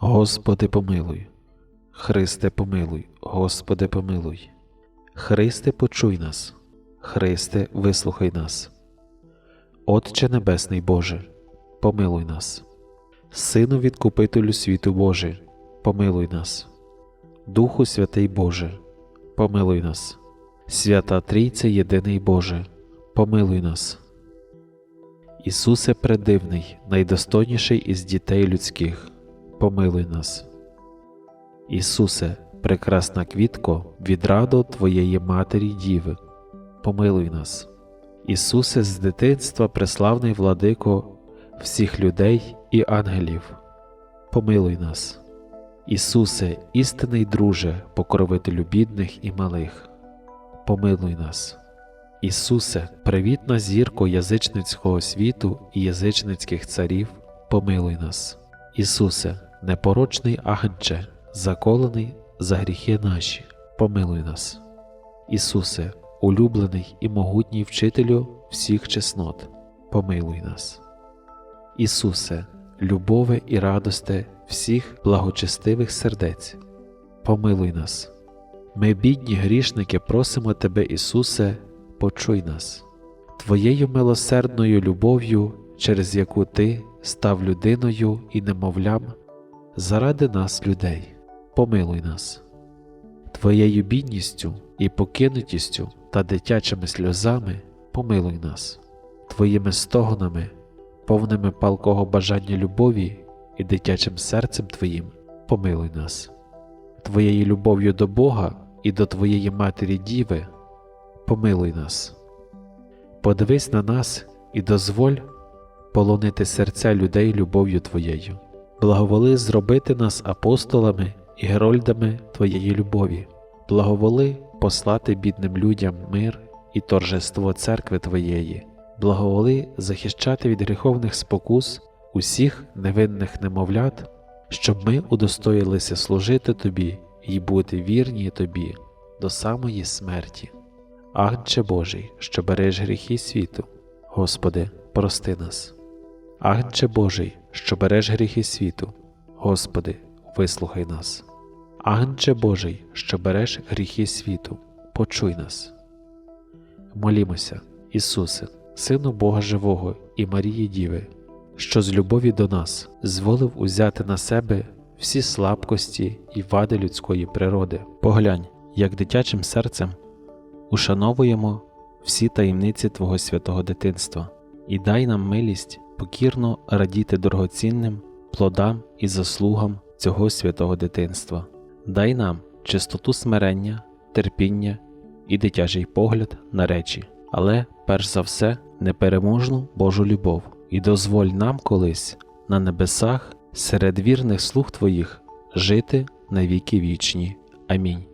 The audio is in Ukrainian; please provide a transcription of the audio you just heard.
Господи помилуй, Христе помилуй, Господи помилуй. Христе почуй нас, Христе вислухай нас. Отче Небесний Боже, помилуй нас. Сину Відкупителю світу Боже, помилуй нас. Духу Святий Боже, помилуй нас. Свята Трійце Єдиний Боже, помилуй нас. Ісусе предивний, найдостойніший із дітей людських, помилуй нас. Ісусе, прекрасна квітко, відраду Твоєї Матері Діви, помилуй нас. Ісусе, з дитинства преславний владико всіх людей і ангелів, помилуй нас. Ісусе, істинний друже, покровителю бідних і малих, помилуй нас. Ісусе, привітна зірко язичницького світу і язичницьких царів, помилуй нас. Ісусе, непорочний агнче, заколений за гріхи наші, помилуй нас. Ісусе, улюблений і могутній вчителю всіх чеснот, помилуй нас. Ісусе, любове і радосте всіх благочестивих сердець, помилуй нас. Ми, бідні грішники, просимо Тебе, Ісусе, почуй нас, Твоєю милосердною любов'ю, через яку Ти став людиною і немовлям, заради нас, людей, помилуй нас, Твоєю бідністю і покинутістю та дитячими сльозами помилуй нас, Твоїми стогонами, повними палкого бажання любові і дитячим серцем Твоїм, помилуй нас, Твоєю любов'ю до Бога і до Твоєї Матері Діви, помилуй нас. Подивись на нас і дозволь полонити серця людей любов'ю Твоєю, благоволи зробити нас апостолами і герольдами Твоєї любові, благоволи послати бідним людям мир і торжество церкви Твоєї, благоволи захищати від гріховних спокус усіх невинних немовлят, щоб ми удостоїлися служити Тобі і бути вірні Тобі до самої смерті. Агнче Божий, що береш гріхи світу, Господи, прости нас. Агнче Божий, що береш гріхи світу, Господи, вислухай нас. Агнче Божий, що береш гріхи світу, почуй нас. Молімося, Ісусе, Сину Бога Живого і Марії Діви, що з любові до нас зволив узяти на себе всі слабкості і вади людської природи. Поглянь, як дитячим серцем ушановуємо всі таємниці Твого святого дитинства і дай нам милість покірно радіти дорогоцінним плодам і заслугам цього святого дитинства. Дай нам чистоту смирення, терпіння і дитячий погляд на речі, але перш за все непереможну Божу любов, і дозволь нам колись на небесах серед вірних слуг Твоїх жити на віки вічні. Амінь.